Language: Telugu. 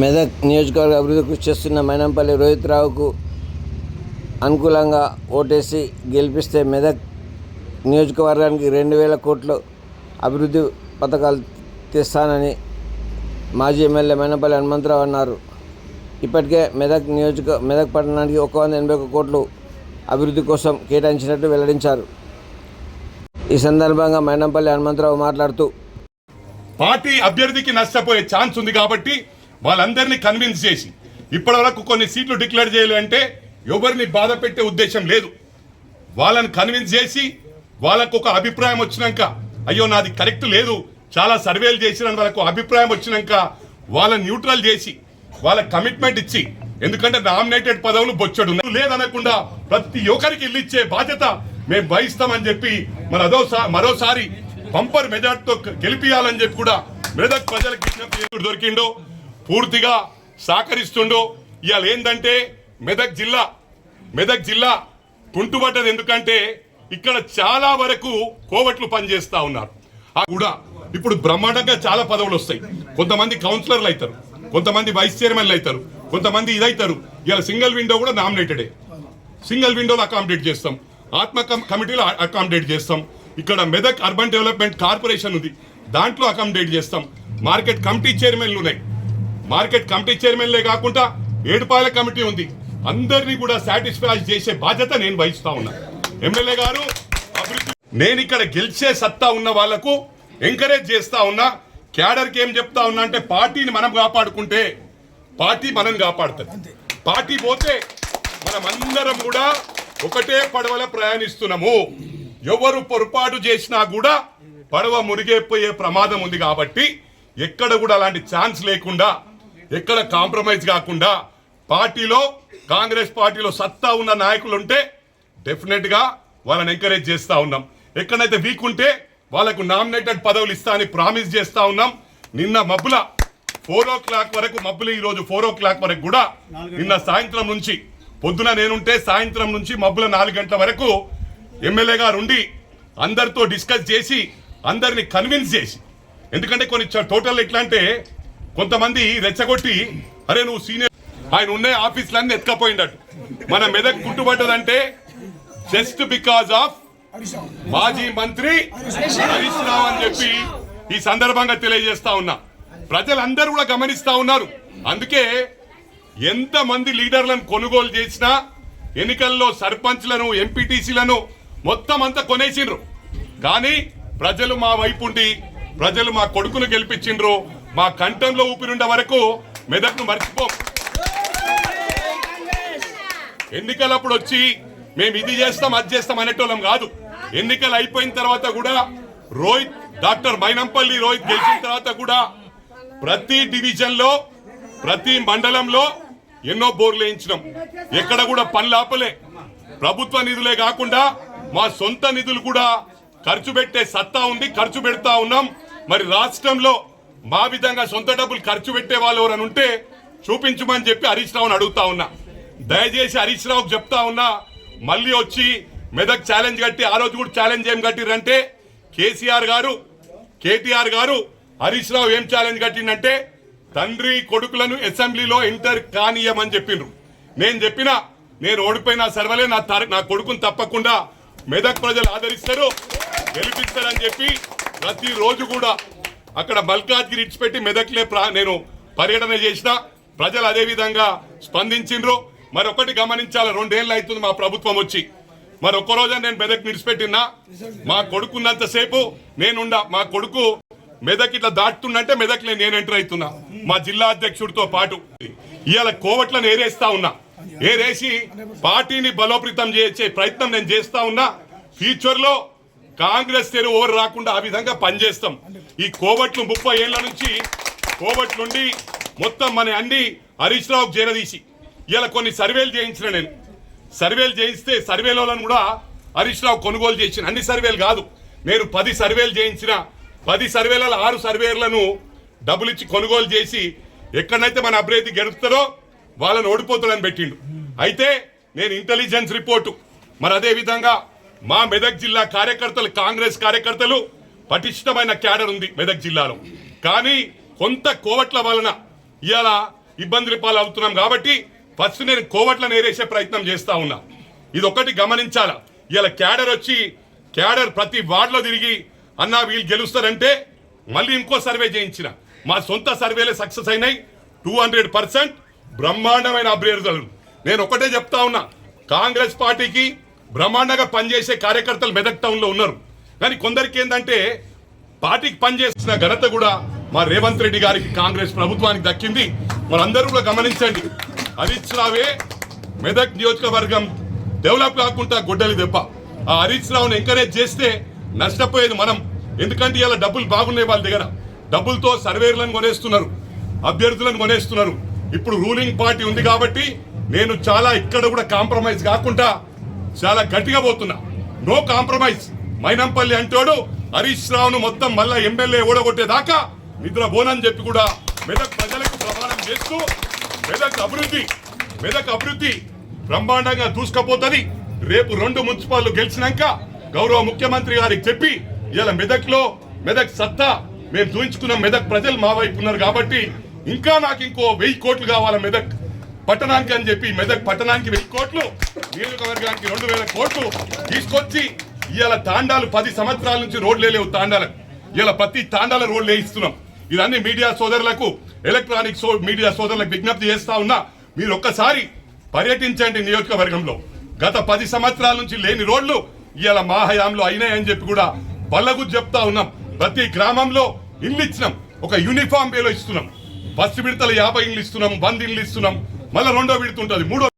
మెదక్ నియోజకవర్గ అభివృద్ధి కృషి చేస్తున్న మైనంపల్లి రోహిత్ రావుకు అనుకూలంగా ఓటేసి గెలిపిస్తే మెదక్ నియోజకవర్గానికి రెండు వేల కోట్లు అభివృద్ధి పథకాలు తెస్తానని మాజీ ఎమ్మెల్యే మైనంపల్లి హనుమంతరావు అన్నారు. ఇప్పటికే మెదక్ నియోజక మెదక్ పట్టణానికి ఒక వంద ఎనభై ఒక కోట్లు అభివృద్ధి కోసం కేటాయించినట్టు వెల్లడించారు. ఈ సందర్భంగా మైనంపల్లి హనుమంతరావు మాట్లాడుతూ పార్టీ అభ్యర్థికి నష్టపోయే ఛాన్స్ ఉంది కాబట్టి వాళ్ళందరినీ కన్విన్స్ చేసి ఇప్పటివరకు కొన్ని సీట్లు డిక్లేర్ చేయాలంటే ఎవరిని బాధ పెట్టే ఉద్దేశం లేదు. వాళ్ళని కన్విన్స్ చేసి వాళ్ళకు ఒక అభిప్రాయం వచ్చినాక అయ్యో నాది కరెక్ట్ లేదు చాలా సర్వేలు చేసిన వాళ్ళకు అభిప్రాయం వచ్చినాక వాళ్ళని న్యూట్రల్ చేసి వాళ్ళ కమిట్మెంట్ ఇచ్చి ఎందుకంటే నామినేటెడ్ పదవులు బొచ్చడు లేదనకుండా ప్రతి ఒక్కరికి ఇల్లు ఇచ్చే బాధ్యత మేము వహిస్తామని చెప్పి మరి అదో మరోసారి బంపర్ మెజార్టీతో గెలిపియాలని చెప్పి కూడా మెదక్ ప్రజలకు దొరికిండో. పూర్తిగా సహకరిస్తుండో ఇవాళ ఏంటంటే మెదక్ జిల్లా మెదక్ జిల్లా కుంటుపడ్డది ఎందుకంటే ఇక్కడ చాలా వరకు కోవట్లు పనిచేస్తూ ఉన్నారు. ఆ కూడా ఇప్పుడు బ్రహ్మాండంగా చాలా పదవులు వస్తాయి. కొంతమంది కౌన్సిలర్లు అవుతారు కొంతమంది వైస్ చైర్మన్లు అవుతారు కొంతమంది ఇదవుతారు ఇలా సింగిల్ విండో కూడా నామినేటెడే. సింగిల్ విండోలో అకామిడేట్ చేస్తాం ఆత్మ కమిటీలో అకామిడేట్ చేస్తాం. ఇక్కడ మెదక్ అర్బన్ డెవలప్మెంట్ కార్పొరేషన్ ఉంది దాంట్లో అకామిడేట్ చేస్తాం. మార్కెట్ కమిటీ చైర్మన్లు ఉన్నాయి. మార్కెట్ కమిటీ చైర్మన్లే కాకుండా ఏడుపాయల కమిటీ ఉంది. అందరినీ కూడా సాటిస్ఫై చేసే బాధ్యత నేను వహిస్తా ఉన్నా. ఎమ్మెల్యే గారు నేను ఇక్కడ గెలిచే సత్తా ఉన్న వాళ్ళకు ఎంకరేజ్ చేస్తా ఉన్నా. క్యాడర్కి ఏం చెప్తా ఉన్నా అంటే పార్టీని మనం కాపాడుకుంటే పార్టీ మనం కాపాడుతుంది. పార్టీ పోతే మనమందరం కూడా ఒకటే పడవల ప్రయాణిస్తున్నాము. ఎవరు పొరపాటు చేసినా కూడా పడవ మురిగైపోయే ప్రమాదం ఉంది కాబట్టి ఎక్కడ కూడా అలాంటి ఛాన్స్ లేకుండా ఎక్కడ కాంప్రమైజ్ కాకుండా పార్టీలో కాంగ్రెస్ పార్టీలో సత్తా ఉన్న నాయకులు ఉంటే డెఫినెట్గా వాళ్ళని ఎంకరేజ్ చేస్తా ఉన్నాం. ఎక్కడైతే వీక్ ఉంటే వాళ్ళకు నామినేటెడ్ పదవులు ఇస్తా అని ప్రామిస్ చేస్తా ఉన్నాం. నిన్న మబ్బుల ఫోర్ ఓ క్లాక్ వరకు మబ్బులు ఈ రోజు ఫోర్ ఓ క్లాక్ వరకు కూడా నిన్న సాయంత్రం నుంచి పొద్దున నేనుంటే సాయంత్రం నుంచి మబ్బుల నాలుగు గంటల వరకు ఎమ్మెల్యే గారు ఉండి అందరితో డిస్కస్ చేసి అందరిని కన్విన్స్ చేసి ఎందుకంటే కొన్ని టోటల్ ఎట్లా అంటే కొంతమంది రెచ్చగొట్టి అరే నువ్వు సీనియర్ ఆయన ఉన్న ఆఫీసులన్నీ ఎత్తుకపోయిండట. మన మెదక్ గుట్టుపడ్డదంటే జస్ట్ బికాజ్ ఆఫ్ మాజీ మంత్రి హరీష్ రావు అని చెప్పి ఈ సందర్భంగా తెలియజేస్తా ఉన్నా. ప్రజలందరూ కూడా గమనిస్తా ఉన్నారు. అందుకే ఎంత మంది లీడర్లను కొనుగోలు చేసినా ఎన్నికల్లో సర్పంచ్లను ఎంపీటీసీలను మొత్తం అంతా కొనేసిండ్రు. కానీ ప్రజలు మా వైపు ఉండి ప్రజలు మా కొడుకును గెలిపించిండ్రు. మా కంఠంలో ఊపిరిండే వరకు మెదక్ను మర్చిపోం. ఎన్నికలప్పుడు వచ్చి మేము ఇది చేస్తాం అది చేస్తాం అనేటోళ్ళం కాదు. ఎన్నికలు అయిపోయిన తర్వాత కూడా రోహిత్ డాక్టర్ మైనంపల్లి రోహిత్ గెలిచిన తర్వాత కూడా ప్రతి డివిజన్లో ప్రతి మండలంలో ఎన్నో బోర్లు వేయించినాం. ఎక్కడ కూడా పనులు ఆపలే. ప్రభుత్వ నిధులే కాకుండా మా సొంత నిధులు కూడా ఖర్చు పెట్టే సత్తా ఉంది ఖర్చు పెడతా ఉన్నాం. మరి రాష్ట్రంలో మా విధంగా సొంత డబ్బులు ఖర్చు పెట్టే వాళ్ళు ఎవరని ఉంటే చూపించమని చెప్పి హరీష్ రావుని అడుగుతా ఉన్నా. దయచేసి హరీష్ రావుకి చెప్తా ఉన్నా. మళ్ళీ వచ్చి మెదక్ ఛాలెంజ్ కట్టి ఆ రోజు కూడా ఛాలెంజ్ ఏం కట్టిరంటే కేసీఆర్ గారు కేటీఆర్ గారు హరీష్ రావు ఏం ఛాలెంజ్ కట్టిందంటే తండ్రి కొడుకులను అసెంబ్లీలో ఎంటర్ కానీయమని చెప్పిండ్రు నేను చెప్పిన నేను ఓడిపోయినా సర్వలే నా తార- నా కొడుకుని తప్పకుండా మెదక్ ప్రజలు ఆదరిస్తారు గెలిపిస్తారని చెప్పి ప్రతి రోజు కూడా అక్కడ మల్కాజ్గిరి ఇచ్చిపెట్టి మెదక్లే ప్రా- నేను పర్యటన చేసిన ప్రజలు అదే విధంగా స్పందించిండ్రు. మరొకటి గమనించాలి రెండేళ్ళు అవుతుంది మా ప్రభుత్వం వచ్చి. మరి ఒక్క రోజు నేను మెదక్ నిడిచిపెట్టినా మా కొడుకున్నంతసేపు నేనుండ మా కొడుకు మెదక్ ఇట్లా దాటుతుండంటే మెదక్లే నేను ఎంటర్ అవుతున్నా మా జిల్లా అధ్యక్షుడితో పాటు. ఇవాళ కోవట్లను ఏరేస్తా ఉన్నా. ఏరేసి పార్టీని బలోపేతం చేసే ప్రయత్నం నేను చేస్తా ఉన్నా. ఫ్యూచర్లో కాంగ్రెస్ తెరు ఓవర్ రాకుండా ఆ విధంగా పనిచేస్తాం. ఈ కోవట్లు ముప్పై ఏళ్ళ నుంచి కోవట్లుండి మొత్తం మన అన్ని హరీష్ రావుకు చేరదీసి ఇలా కొన్ని సర్వేలు చేయించిన నేను. సర్వేలు చేయిస్తే సర్వేలను కూడా హరీష్ రావు కొనుగోలు చేసిన. అన్ని సర్వేలు కాదు. నేను పది సర్వేలు చేయించిన. పది సర్వేలలో ఆరు సర్వేలను డబ్బులు ఇచ్చి కొనుగోలు చేసి ఎక్కడైతే మన అభ్యర్థి గెలుపుతారో వాళ్ళని ఓడిపోతాడని పెట్టిండు. అయితే నేను ఇంటెలిజెన్స్ రిపోర్టు మరి అదే విధంగా మా మెదక్ జిల్లా కార్యకర్తలు కాంగ్రెస్ కార్యకర్తలు పటిష్టమైన క్యాడర్ ఉంది మెదక్ జిల్లాలో. కానీ కొంత కోవట్ల వలన ఇవాళ ఇబ్బందుల పాలు అవుతున్నాం కాబట్టి ఫస్ట్ నేను కోవట్లను ఏరేసే ప్రయత్నం చేస్తా ఉన్నా. ఇది ఒకటి గమనించాలా. ఇలా క్యాడర్ వచ్చి క్యాడర్ ప్రతి వార్డులో తిరిగి అన్నా వీళ్ళు గెలుస్తారంటే మళ్ళీ ఇంకో సర్వే చేయించిన. మా సొంత సర్వేలే సక్సెస్ అయినాయి. టూ హండ్రెడ్ పర్సెంట్ బ్రహ్మాండమైన అభ్యర్థులు. నేను ఒకటే చెప్తా ఉన్నా. కాంగ్రెస్ పార్టీకి బ్రహ్మాండంగా పనిచేసే కార్యకర్తలు మెదక్ టౌన్లో ఉన్నారు. కానీ కొందరికి ఏంటంటే పార్టీకి పనిచేసిన ఘనత కూడా మా రేవంత్ రెడ్డి గారికి కాంగ్రెస్ ప్రభుత్వానికి దక్కింది. మనందరూ కూడా గమనించండి. హరీష్ రావే మెదక్ నియోజకవర్గం డెవలప్ కాకుండా గొడ్డలి దెబ్బ. ఆ హరీష్ రావుని ఎంకరేజ్ చేస్తే నష్టపోయేది మనం. ఎందుకంటే ఇలా డబ్బులు బాగున్నాయి వాళ్ళ దగ్గర. డబ్బులతో సర్వేర్లను కొనేస్తున్నారు. అభ్యర్థులను కొనేస్తున్నారు. ఇప్పుడు రూలింగ్ పార్టీ ఉంది కాబట్టి నేను చాలా ఇక్కడ కూడా కాంప్రమైజ్ కాకుండా చాలా గట్టిగా పోతున్నా. No compromise. మైనంపల్లి అంటాడు హరీష్ రావును మొత్తం మళ్ళా ఎమ్మెల్యే ఓడగొట్టేదాకా నిద్ర బోనని చెప్పి కూడా మెదక్ ప్రజలకు ప్రమాణం చేస్తూ మెదక్ అభివృద్ధి మెదక్ అభివృద్ధి బ్రహ్మాండంగా దూసుకపోతుంది. రేపు రెండు మున్సిపాల్ గెలిచినాక గౌరవ ముఖ్యమంత్రి గారికి చెప్పి ఇలా మెదక్లో మెదక్ సత్తా మేము చూయించుకున్న మెదక్ ప్రజలు మా వైపు ఉన్నారు కాబట్టి ఇంకా నాకు ఇంకో వెయ్యి కోట్లు కావాలి మెదక్ పట్టణానికి అని చెప్పి మెదక్ పట్టణానికి వెయ్యి కోట్లు నియోజకవర్గానికి రెండు వేల కోట్లు తీసుకొచ్చి ఇవాళ తాండాలు పది సంవత్సరాల నుంచి రోడ్లు లేవు తాండాలకు. ఇలా ప్రతి తాండాల రోడ్లు వేయిస్తున్నాం ఇదన్నీ మీడియా సోదరులకు ఎలక్ట్రానిక్ సో మీడియా సోదరులకు విజ్ఞప్తి చేస్తా ఉన్నా మీరు ఒక్కసారి పర్యటించండి నియోజకవర్గంలో. గత పది సంవత్సరాల నుంచి లేని రోడ్లు ఇలా మా హయాంలో అయినాయని చెప్పి కూడా బల్లగు చెప్తా ఉన్నాం. ప్రతి గ్రామంలో ఇల్లు ఇచ్చినాం. ఒక యూనిఫామ్ వేలో ఇస్తున్నాం. ఫస్ట్ విడతలు యాభై ఇల్లు ఇస్తున్నాం వంద ఇల్లు ఇస్తున్నాం. మళ్ళీ రెండో విడుతుంటుంది మూడో